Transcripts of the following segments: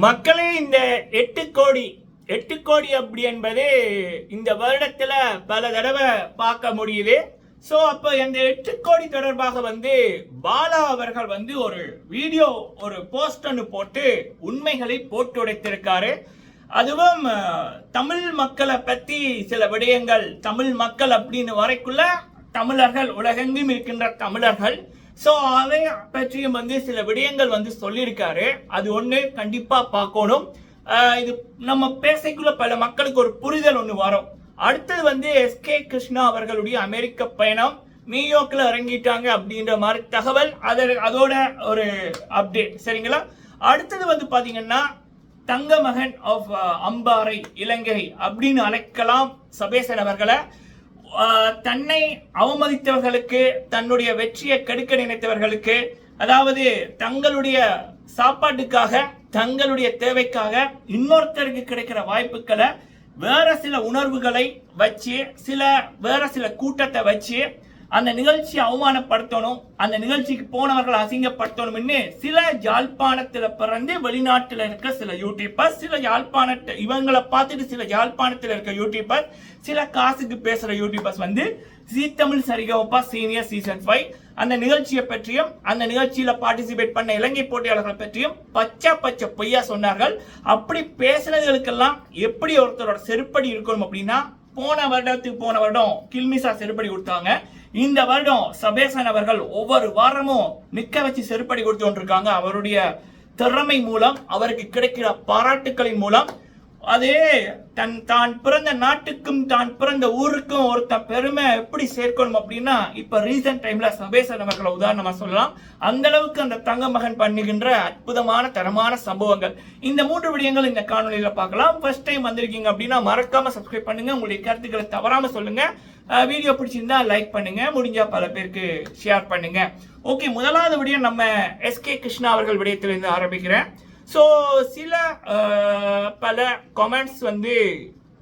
மக்களே இந்த எட்டு கோடி எட்டு கோடி அப்படி என்பது இந்த வருடத்தில் பல தடவை பார்க்க முடியுது. ஸோ அப்போ இந்த எட்டு கோடி தொடர்பாக வந்து பாலா அவர்கள் வந்து ஒரு வீடியோ ஒரு போஸ்ட் ஒன்று போட்டு உண்மைகளை போட்டு உடைத்திருக்காரு. அதுவும் தமிழ் மக்களை பற்றி சில விடயங்கள் தமிழ் மக்கள் அப்படின்னு வரைக்குள்ள தமிழர்கள் உலகெங்கும் இருக்கின்ற தமிழர்கள். ஸோ அதை பற்றியும் வந்து சில விடயங்கள் வந்து சொல்லியிருக்காரு. அது ஒன்று கண்டிப்பாக பார்க்கணும். இது நம்ம பேசைக்குள்ள பல மக்களுக்கு ஒரு புரிதல் ஒன்று வரும். அடுத்தது வந்து எஸ்கே கிருஷ்ணா அவர்களுடைய அமெரிக்க பயணம். நியூயார்க்கில் இறங்கிட்டாங்க அப்படின்ற மாதிரி தகவல். அதை அதோட ஒரு அப்டேட் சரிங்களா? அடுத்தது வந்து பார்த்தீங்கன்னா தங்க மகன் ஆஃப் அம்பாறை இலங்கை அப்படின்னு அழைக்கலாம் சபேசன் அவர்களை. தன்னை அவமதித்தவர்களுக்கு தன்னுடைய வெற்றியை கெடுக்க நினைத்தவர்களுக்கு அதாவது தங்களுடைய சாப்பாட்டுக்காக தங்களுடைய தேவைக்காக இன்னொருத்தருக்கு கிடைக்கிற வாய்ப்புகளை வேற சில உணர்வுகளை வச்சு சில வேற சில கூட்டத்தை வச்சு அந்த நிகழ்ச்சியை அவமானப்படுத்தணும் அந்த நிகழ்ச்சிக்கு போனவர்களை அசிங்கப்படுத்தணும்னு சில யாழ்ப்பாணத்தில் பிறந்து வெளிநாட்டில் இருக்க சில யூடியூபர் சில யாழ்ப்பாணத்தை இவங்களை பார்த்துட்டு சில யாழ்ப்பாணத்தில் இருக்க யூடியூபர் சில காசுக்கு பேசுகிற யூடியூபர்ஸ் வந்து Zee Tamil Saregamapa senior season five அந்த நிகழ்ச்சியை பற்றியும் அந்த நிகழ்ச்சியில் பார்ட்டிசிபேட் பண்ண இலங்கை போட்டியாளர்களை பற்றியும் பச்சை பச்சை பொய்யா சொன்னார்கள். அப்படி பேசினதுகளுக்கெல்லாம் எப்படி ஒருத்தரோட செருப்படி இருக்கணும் அப்படின்னா போன வருடத்துக்கு போன வருடம் கில்மிசா செருப்படி கொடுத்தாங்க. இந்த வருடம் சபேசன் அவர்கள் ஒவ்வொரு வாரமும் நிக்க வச்சு செருப்படி கொடுத்து கொண்டிருக்காங்க. அவருடைய திறமை மூலம் அவருக்கு கிடைக்கிற பாராட்டுக்களின் மூலம். அதே தன் தான் பிறந்த நாட்டுக்கும் தான் பிறந்த ஊருக்கும் ஒருத்தன் பெருமை எப்படி சேர்க்கணும் அப்படின்னா இப்ப ரீசன்ட் டைம்ல சபேசன் அவர்களை உதாரணமா சொல்லலாம். அந்த அளவுக்கு அந்த தங்க மகன் பண்ணுகின்ற அற்புதமான தரமான சம்பவங்கள். இந்த மூன்று விடயங்கள் இந்த காணொலியில பார்க்கலாம். ஃபர்ஸ்ட் டைம் வந்திருக்கீங்க அப்படின்னா மறக்காம சப்ஸ்கிரைப் பண்ணுங்க. உங்களுடைய கருத்துக்களை தவறாம சொல்லுங்க. வீடியோ பிடிச்சிருந்தா லைக் பண்ணுங்க. முடிஞ்சா பல பேருக்கு ஷேர் பண்ணுங்க. ஓகே முதலாவது விடயம் நம்ம எஸ்கே கிருஷ்ணா அவர்கள் விடயத்திலிருந்து ஆரம்பிக்கிறேன். ஸோ சில பல கமெண்ட்ஸ் வந்து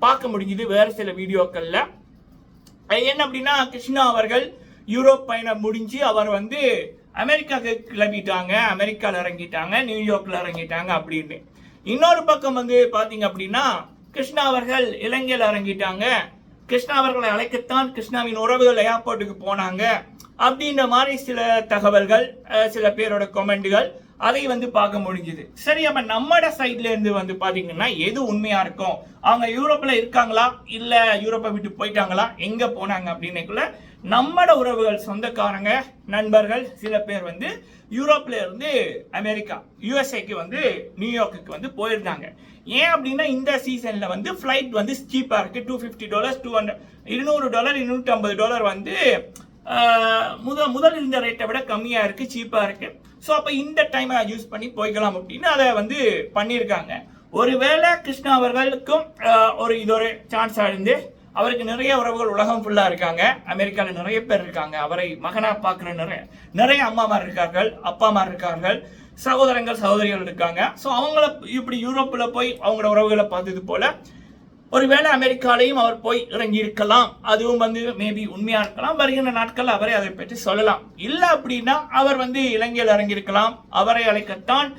பார்க்க முடிஞ்சுது வேறு சில வீடியோக்களில் என்ன அப்படின்னா கிருஷ்ணா அவர்கள் யூரோப் பயணம் முடிஞ்சு அவர் வந்து அமெரிக்காவுக்கு கிளம்பிட்டாங்க. அமெரிக்காவில் இறங்கிட்டாங்க. நியூயார்க்கில் இறங்கிட்டாங்க அப்படின்னு. இன்னொரு பக்கம் வந்து பார்த்தீங்க அப்படின்னா கிருஷ்ணா அவர்கள் இலங்கையில் இறங்கிட்டாங்க. கிருஷ்ணா அவர்களை அழைக்கத்தான் கிருஷ்ணாவின் உறவுகள் ஏர்போர்ட்டுக்கு போனாங்க. அப்படின்ற மாதிரி சில தகவல்கள் சில பேரோட கமெண்ட்டுகள் அதை வந்து பார்க்க முடிஞ்சுது. சரி அப்ப நம்மட சைட்ல இருந்து வந்து பாத்தீங்கன்னா எது உண்மையா இருக்கும்? அவங்க யூரோப்ல இருக்காங்களா? இல்ல யூரோப்பை விட்டு போயிட்டாங்களா? எங்க போனாங்க அப்படின்னுக்குள்ள நம்மட உறவுகள் சொந்தக்காரங்க நண்பர்கள் சில பேர் வந்து யூரோப்ல இருந்து அமெரிக்கா யூஎஸ்ஏக்கு வந்து நியூயார்க்குக்கு வந்து போயிருந்தாங்க. ஏன் அப்படின்னா இந்த சீசன்ல வந்து ஃப்ளைட் வந்து சீப்பா இருக்கு. Two fifty dollars two hundred இருநூறு டாலர் இருநூற்றி ஐம்பது டாலர் வந்து முத முதல் இருந்த ரேட்டை விட கம்மியா இருக்கு சீப்பா இருக்கு. ஸோ அப்போ இந்த டைமை யூஸ் பண்ணி போய்க்கலாம் அப்படின்னு அதை வந்து பண்ணியிருக்காங்க. ஒருவேளை கிருஷ்ணா அவர்களுக்கும் ஒரு இது ஒரு சான்ஸ் இருந்து அவருக்கு நிறைய உறவுகள் உலகம் ஃபுல்லா இருக்காங்க. அமெரிக்கால நிறைய பேர் இருக்காங்க. அவரை மகனா பார்க்குற நிறைய நிறைய அம்மாமார் இருக்கார்கள் அப்பாமார் இருக்கார்கள் சகோதரங்கள் சகோதரிகள் இருக்காங்க. ஸோ அவங்கள இப்படி யூரோப்ல போய் அவங்களோட உறவுகளை பார்த்தது போல ஒருவேளை அமெரிக்காலையும் அவர் போய் இறங்கி இருக்கலாம் அதுவும் வந்து மேபி உண்மையா இருக்கலாம். வருகின்ற நாட்கள் அவரை அதை பற்றி சொல்லலாம். இல்ல அப்படின்னா அவர் வந்து இலங்கையில் இறங்கியிருக்கலாம். அவரை அழைக்கத்தான்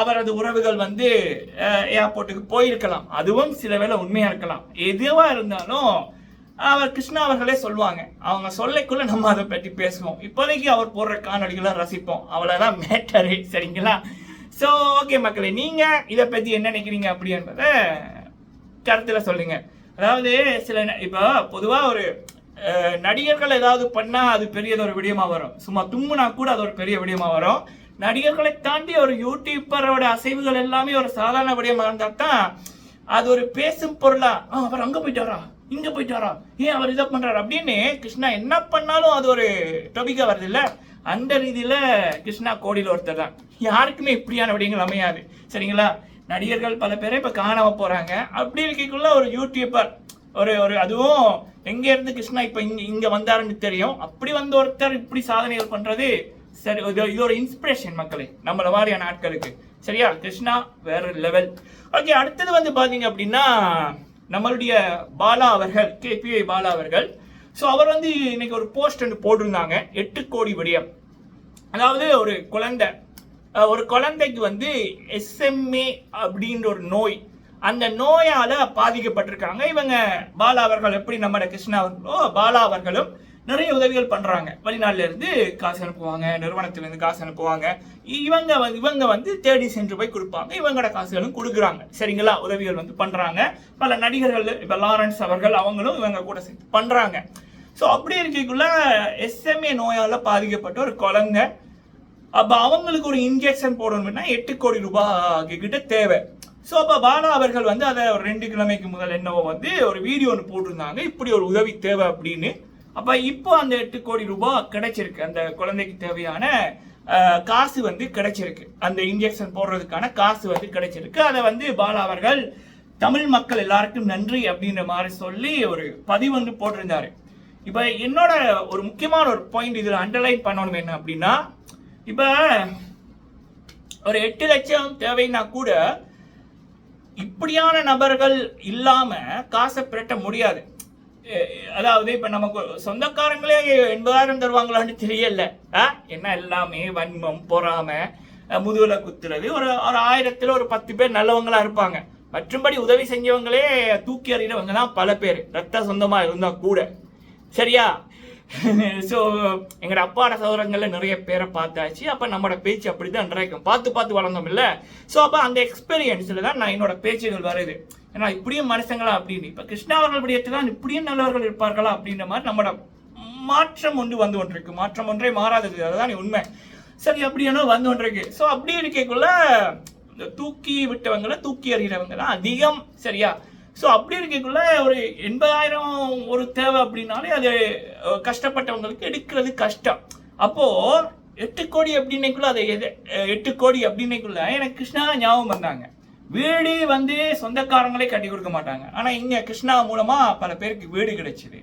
அவரது உறவுகள் வந்து ஏர்போர்ட்டுக்கு போயிருக்கலாம். அதுவும் சில வேளை உண்மையா இருக்கலாம். எதுவா இருந்தாலும் அவர் கிருஷ்ணா அவர்களே சொல்லுவாங்க. அவங்க சொல்லைக்குள்ள நம்ம அதை பற்றி பேசுவோம். இப்போதைக்கு அவர் போடுற காணொலிகளை ரசிப்போம். அவ்வளோதான் மேட்டரு சரிங்களா? ஸோ ஓகே மக்களே நீங்கள் இதை பற்றி என்ன நினைக்கிறீங்க அப்படி என்பதை கருத்துல சொல்லுங்க. அதாவது சில இப்போ பொதுவாக ஒரு நடிகர்கள் ஏதாவது பண்ணா அது பெரியது ஒரு விடயமா வரும். சும்மா தும்முனா கூட அது ஒரு பெரிய விடயமா வரும். நடிகர்களை தாண்டி ஒரு யூடியூப்பரோட அசைவுகள் எல்லாமே ஒரு சாதாரண விடயமாக இருந்தால் தான் அது ஒரு பேசும் பொருளா "ஆ, அவர் அங்க இங்கே இங்க போயிட்டாரா? ஏன் அவர் இதை பண்றாரு? அப்படின்னு கிருஷ்ணா என்ன பண்ணாலும் அது ஒரு டொபிக்கா வருது இல்ல? அந்த ரீதியில கிருஷ்ணா கோடியில் ஒருத்தர் தான். யாருக்குமே இப்படியான விடயங்கள் அமையாது. சரிங்களா? நடிகர்கள் பல பேரை இப்போ காணாம போகிறாங்க அப்படி இருக்கக்குள்ள ஒரு யூடியூபர் ஒரு ஒரு அதுவும் எங்கேருந்து கிருஷ்ணா இப்போ இங்கே இங்கே வந்தாருன்னு தெரியும். அப்படி வந்த ஒருத்தர் இப்படி சாதனைகள் பண்ணுறது சரி இது இது ஒரு இன்ஸ்பிரேஷன் மக்களே நம்மள மாதிரியான ஆட்களுக்கு. சரியா? கிருஷ்ணா வேற லெவல் ஓகே அடுத்தது வந்து பார்த்தீங்க அப்படின்னா நம்மளுடைய பாலா அவர்கள் கேபிஐ பாலா அவர்கள். ஸோ அவர் வந்து இன்னைக்கு ஒரு போஸ்ட் ஒன்று போட்டிருந்தாங்க எட்டு கோடி விடயம். அதாவது ஒரு குழந்தை ஒரு குழந்தைக்கு வந்து எஸ்எம்ஏ அப்படின்ற ஒரு நோய். அந்த நோயால் பாதிக்கப்பட்டிருக்காங்க. இவங்க பாலா அவர்கள் எப்படி நம்ம கிருஷ்ணா அவர்களோ பாலா அவர்களும் நிறைய உதவிகள் பண்ணுறாங்க வெளிநாட்டிலேருந்து காசு அனுப்புவாங்க நிறுவனத்திலேருந்து காசு அனுப்புவாங்க. இவங்க வந்து இவங்க வந்து தேடி சென்று போய் கொடுப்பாங்க. இவங்களோட காசுகளும் கொடுக்குறாங்க. சரிங்களா? உதவிகள் வந்து பண்ணுறாங்க பல நடிகர்கள் இப்போ லாரன்ஸ் அவர்கள் அவங்களும் இவங்க கூட சேர்த்து பண்ணுறாங்க ஸோ அப்படி இருக்கக்குள்ள எஸ்எம்ஏ நோயால் பாதிக்கப்பட்ட ஒரு குழந்தை அப்ப அவங்களுக்கு ஒரு இன்ஜெக்ஷன் போடணும்னா எட்டு கோடி ரூபாய் கிட்ட தேவை. ஸோ அப்போ பாலா அவர்கள் வந்து அதை ஒரு ரெண்டு கிழமைக்கு முதல் என்னவோ வந்து ஒரு வீடியோ ஒன்று போட்டிருந்தாங்க. இப்படி ஒரு உதவி தேவை அப்படின்னு. அப்போ இப்போ அந்த எட்டு கோடி ரூபாய் கிடைச்சிருக்கு. அந்த குழந்தைக்கு தேவையான காசு வந்து கிடைச்சிருக்கு. அந்த இன்ஜெக்ஷன் போடுறதுக்கான காசு வந்து கிடைச்சிருக்கு. அதை வந்து பாலா அவர்கள் தமிழ் மக்கள் எல்லாருக்கும் நன்றி அப்படின்ற மாதிரி சொல்லி ஒரு பதிவு வந்து போட்டிருந்தாரு. இப்போ என்னோட ஒரு முக்கியமான ஒரு பாயிண்ட் இதில் அண்டர்லைன் பண்ணணும் என்ன அப்படின்னா இப்போ ஒரு எட்டு லட்சம் தேவைன்னா கூட இப்படியான நபர்கள் இல்லாமல் காசை பிரட்ட முடியாது. அதாவது இப்போ நமக்கு சொந்தக்காரங்களே எண்பதாயிரம் தருவாங்களான்னு தெரியல. ஆ? என்ன எல்லாமே வன்மம் பொறாம முதுகில் குத்துறது. ஒரு ஒரு ஆயிரத்தில் ஒரு பத்து பேர் நல்லவங்களா இருப்பாங்க. மற்றும்படி உதவி செஞ்சவங்களே தூக்கி எறிகிறவங்க தான் பல பேர். ரத்த சொந்தமாக இருந்தால் கூட. சரியா? ஸோ எங்களோட அப்பாட சதுரங்களில் நிறைய பேரை பார்த்தாச்சு. அப்போ நம்மளோட பேச்சு அப்படி தான் இருக்கும் பார்த்து பார்த்து வளர்ந்தோம் இல்லை? ஸோ அப்போ அந்த எக்ஸ்பீரியன்ஸில் தான் நான் என்னோட பேச்சுகள் வருது. ஏன்னா இப்படியும் மனுஷங்களா அப்படின்னு. இப்போ கிருஷ்ணாவர்கள் விடயத்தில் இப்படியும் நல்லவர்கள் இருப்பார்களா அப்படின்ற மாதிரி நம்மளோட மாற்றம் ஒன்று வந்து ஒன்றிருக்கு மாற்றம் ஒன்றே மாறாதது. அதுதான் உண்மை. சரி அப்படியான வந்து ஒன்றிருக்கு ஸோ அப்படி இருக்கக்குள்ள இந்த தூக்கி விட்டவங்களை தூக்கி அறிகிறவங்க தான் அதிகம். சரியா? ஸோ அப்படி இருக்கக்குள்ள ஒரு எண்பதாயிரம் ஒரு தேவை அப்படின்னாலே அது கஷ்டப்பட்டவங்களுக்கு எடுக்கிறது கஷ்டம். அப்போது எட்டு கோடி அப்படின்னைக்குள்ள அதை எது எட்டு கோடி அப்படின்னைக்குள்ள எனக்கு கிருஷ்ணா தான் ஞாபகம் வந்தாங்க. வீடு வந்து சொந்தக்காரங்களே கட்டி கொடுக்க மாட்டாங்க. ஆனால் இங்கே கிருஷ்ணா மூலமாக பல பேருக்கு வீடு கிடைச்சிது.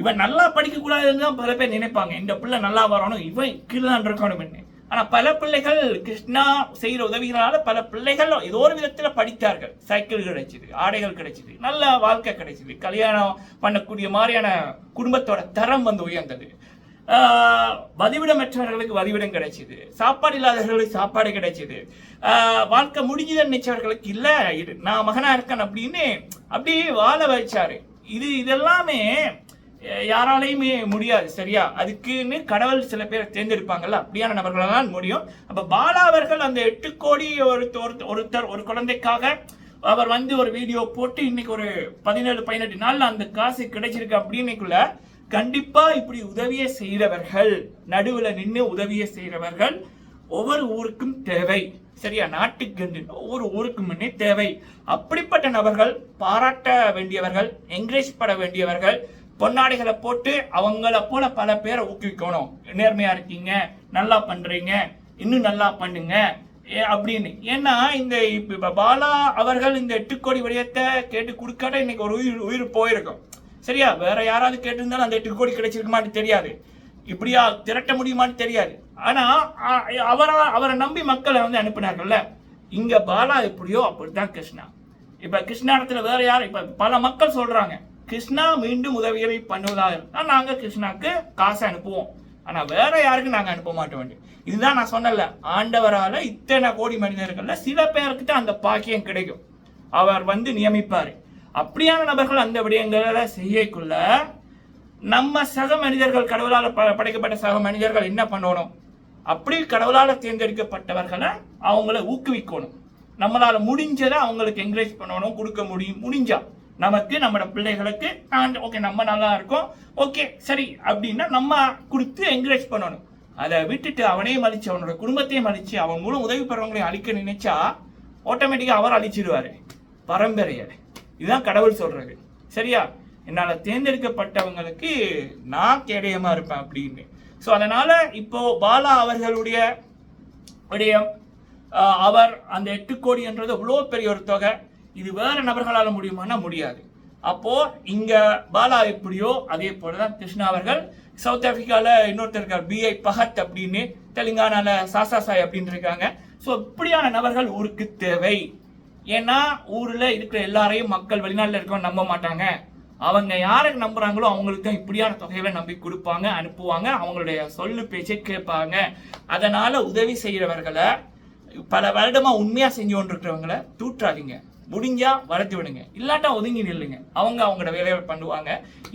இவன் நல்லா படிக்கக்கூடாதுன்னு தான் பல பேர் நினைப்பாங்க. இந்த பிள்ளை நல்லா வரணும் இவன் கீழே தான் இருக்கணும் ஆனா பல பிள்ளைகள் கிருஷ்ணா செய்யற உதவிகளால பல பிள்ளைகள் ஏதோ ஒரு விதத்துல படித்தார்கள். சைக்கிள் கிடைச்சிது ஆடைகள் கிடைச்சிது நல்ல வாழ்க்கை கிடைச்சிது. கல்யாணம் பண்ணக்கூடிய மாதிரியான குடும்பத்தோட தரம் வந்து உயர்ந்தது. வதிவிடமற்றவர்களுக்கு வதிவிடம் கிடைச்சிது. சாப்பாடு இல்லாதவர்களுக்கு சாப்பாடு கிடைச்சிது. வாழ்க்கை முடிஞ்சதுன்னு நினைச்சவர்களுக்கு இல்ல இது நான் மகனா இருக்கேன் அப்படின்னு அப்படியே வாழ வச்சாரு. இது இதெல்லாமே யாராலையுமே முடியாது சரியா? அதுக்குன்னு கடவுள் சில பேர் தேர்ந்தெடுப்பாங்கல்ல? அப்படியான நபர்களால் முடியும். அப்போ பாலா அவர்கள் அந்த எட்டு கோடி ஒரு ஒருத்தர் ஒரு குழந்தைக்காக அவர் வந்து ஒரு வீடியோ போட்டு இன்னைக்கு ஒரு பதினேழு பதினெட்டு நாள்ல அந்த காசு கிடைச்சிருக்கு அப்படின்னைக்குள்ள கண்டிப்பா இப்படி உதவியை செய்கிறவர்கள் நடுவில் நின்று உதவியை செய்கிறவர்கள் ஒவ்வொரு ஊருக்கும் தேவை சரியா? நாட்டுக்கு என்று ஒவ்வொரு ஊருக்கும் முன்னே தேவை. அப்படிப்பட்ட நபர்கள் பாராட்ட வேண்டியவர்கள் என்கரேஜ் பட வேண்டியவர்கள் பொன்னாடைகளை போட்டு அவங்கள போல பல பேரை ஊக்குவிக்கணும். நேர்மையா இருக்கீங்க நல்லா பண்றீங்க இன்னும் நல்லா பண்ணுங்க அப்படின்னு. ஏன்னா இந்த இப்ப பாலா அவர்கள் இந்த எட்டு கோடி விடயத்தை கேட்டு கொடுக்காட்ட இன்னைக்கு ஒரு உயிர் உயிர் போயிருக்கும். சரியா? வேற யாராவது கேட்டிருந்தாலும் அந்த எட்டு கோடி கிடைச்சிருக்குமான்னு தெரியாது. இப்படியா திரட்ட முடியுமான்னு தெரியாது. ஆனா அவரா அவரை அவரை நம்பி மக்களை வந்து அனுப்பினார்கள்ல. இங்க பாலா எப்படியோ அப்படித்தான் கிருஷ்ணா. இப்ப கிருஷ்ணா இடத்துல வேற யார் இப்ப பல மக்கள் சொல்றாங்க. கிருஷ்ணா மீண்டும் உதவிகளை பண்ணுவதாக இருந்தால் நாங்கள் கிருஷ்ணாவுக்கு காசை அனுப்புவோம். ஆனால் வேற யாருக்கும் நாங்கள் அனுப்ப மாட்டோம் இதுதான் நான் சொன்னல ஆண்டவரால் இத்தனை கோடி மனிதர்கள்ல சில பேருக்கு தான் அந்த பாக்கியம் கிடைக்கும். அவர் வந்து நியமிப்பார். அப்படியான நபர்கள் அந்த விடயங்களை செய்யக்குள்ள நம்ம சக மனிதர்கள் கடவுளால் ப- படைக்கப்பட்ட சக மனிதர்கள் என்ன பண்ணணும்? அப்படி கடவுளால் தேர்ந்தெடுக்கப்பட்டவர்களை அவங்கள ஊக்குவிக்கணும். நம்மளால் முடிஞ்சதை அவங்களுக்கு என்கரேஜ் பண்ணணும் கொடுக்க முடியும் முடிஞ்சா. நமக்கு நம்மளோட பிள்ளைகளுக்கு ஓகே நம்ம நல்லா இருக்கோம். ஓகே சரி அப்படின்னா நம்ம கொடுத்து என்கரேஜ் பண்ணணும். அதை விட்டுட்டு அவனையும் மதிச்சு அவனோட குடும்பத்தையும் மதிச்சு அவன் மூலம் உதவி பெறவங்களையும் அழிக்க நினைச்சா ஆட்டோமேட்டிக்காக அவர் அழிச்சிடுவார். பரம்பரையை. இதுதான் கடவுள் சொல்றது. சரியா? என்னால் தேர்ந்தெடுக்கப்பட்டவங்களுக்கு நான் கேடயமா இருப்பேன் அப்படின்னு. ஸோ அதனால இப்போ பாலா அவர்களுடைய விடயம் அவர் அந்த எட்டு கோடின்றது அவ்வளோ பெரிய ஒரு தொகை? இது வேற நபர்களால் முடியுமானா முடியாது. அப்போ இங்க பாலா எப்படியோ அதே போலதான் கிருஷ்ணா அவர்கள் சவுத் ஆப்பிரிக்கால இன்னொருத்தர் இருக்கார் பிஐ பகத் அப்படின்னு தெலுங்கானால சாசா சாய் அப்படின்னு இருக்காங்க. ஸோ இப்படியான நபர்கள் ஊருக்கு தேவை. ஏன்னா ஊர்ல இருக்கிற எல்லாரையும் மக்கள் வெளிநாட்டில் இருக்கவங்க நம்ப மாட்டாங்க. அவங்க யாரை நம்புறாங்களோ அவங்களுக்கு தான் இப்படியான தொகையில நம்பி கொடுப்பாங்க அனுப்புவாங்க அவங்களுடைய சொல்லு பேச்சை கேட்பாங்க. அதனால உதவி செய்கிறவர்களை பல வருடமா உண்மையா செஞ்சு கொண்டிருக்கிறவங்களை தூற்றாதீங்க. முடிஞ்சா வளர்த்து விடுங்க. இல்லாட்டா ஒதுங்கி நில்லுங்க. அவங்க அவங்களோட வேலையை பண்ணுவாங்க.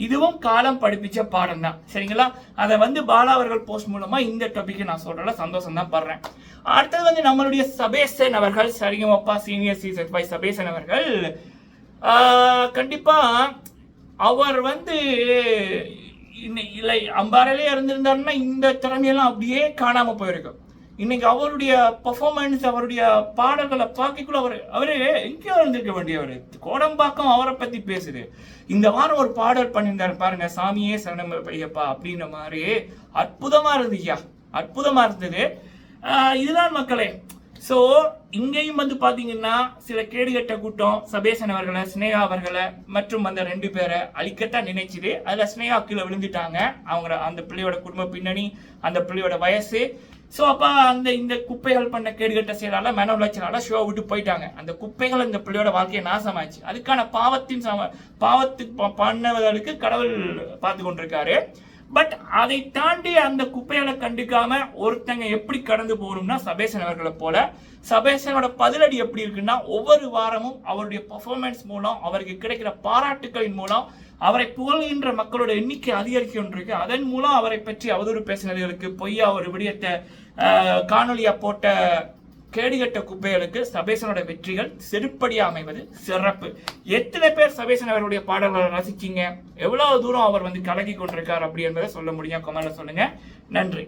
இதுவும் காலம் படிப்பிச்ச பாடம் தான் சரிங்களா? அதை வந்து பாலா அவர்கள் போஸ்ட் மூலமா இந்த டாபிக்கை நான் சொல்றதுல சந்தோஷம் தான் படுறேன். அடுத்தது வந்து நம்மளுடைய சபேசன் அவர்கள் சரிங்கப்பா சீனியர் சீசன் பை சபேசன் அவர்கள். கண்டிப்பாக கண்டிப்பா அவர் வந்து இல்லை அம்பாரிலே இருந்திருந்தாருன்னா இந்த திறமையெல்லாம் அப்படியே காணாம போயிருக்கும் இன்னைக்கு அவருடைய பர்ஃபார்மன்ஸ் அவருடைய பாடல்களை பார்க்கக்குள்ள அவர் அவரே எங்கேயோ இருந்திருக்க வேண்டியவர். கோடம்பாக்கம் அவரை பத்தி பேசுது. இந்த வாரம் ஒரு பாடல் பண்ணியிருந்தாரு பாருங்க சாமியே சரணம் ஐயப்பா அப்படின்ற மாதிரி அற்புதமா ஐயா. அற்புதமா இருந்தது. இதுதான் மக்களே ஸோ இங்கேயும் வந்து பார்த்தீங்கன்னா சில கேடுகட்ட கூட்டம் சபேசன் அவர்களை ஸ்னேகா அவர்களை மற்றும் அந்த ரெண்டு பேரை அழிக்கத்தான் நினைச்சது. அதில் ஸ்னேகா கீழே விழுந்துட்டாங்க. அவங்க அந்த பிள்ளையோட குடும்ப பின்னணி அந்த பிள்ளையோட வயசு. ஸோ அப்போ அந்த இந்த குப்பைகள் பண்ண கேடுகட்ட செயலால மன உளைச்சலால ஷோ விட்டு போயிட்டாங்க. அந்த குப்பைகள் இந்த பிள்ளையோட வாழ்க்கையை நாசமாச்சு. அதுக்கான பாவத்தின் சம பாவத்துக்கு ப- பண்ணுவதற்கு கடவுள் பார்த்து கொண்டிருக்காரு. பட் அதை தாண்டி அந்த குப்பைகளை கண்டுக்காம ஒருத்தங்க எப்படி கடந்து போகணும்னா சபேசன் அவர்களை போல சபேசனோட பதிலடி எப்படி இருக்குன்னா ஒவ்வொரு வாரமும் அவருடைய பர்ஃபார்மன்ஸ் மூலம் அவருக்கு கிடைக்கிற பாராட்டுகளின் மூலம் அவரை புகழ்கின்ற மக்களோட எண்ணிக்கை அதிகரிக்க கொண்டிருக்கு அதன் மூலம் அவரை பற்றி அவதூறு பேசினவர்களுக்கு பொய்யா ஒரு விடயத்தை காணொலியா போட்ட கேடுகட்ட குப்பைகளுக்கு சபேசனோட வெற்றிகள் செருப்படியாக அமைவது சிறப்பு. எத்தனை பேர் சபேசன் அவருடைய பாடல்களை ரசிச்சீங்க? எவ்வளவு தூரம் அவர் வந்து கலக்கி கொண்டிருக்கார் அப்படி என்பதை சொல்ல முடியும்? கமெண்ட்ல சொல்லுங்க. நன்றி.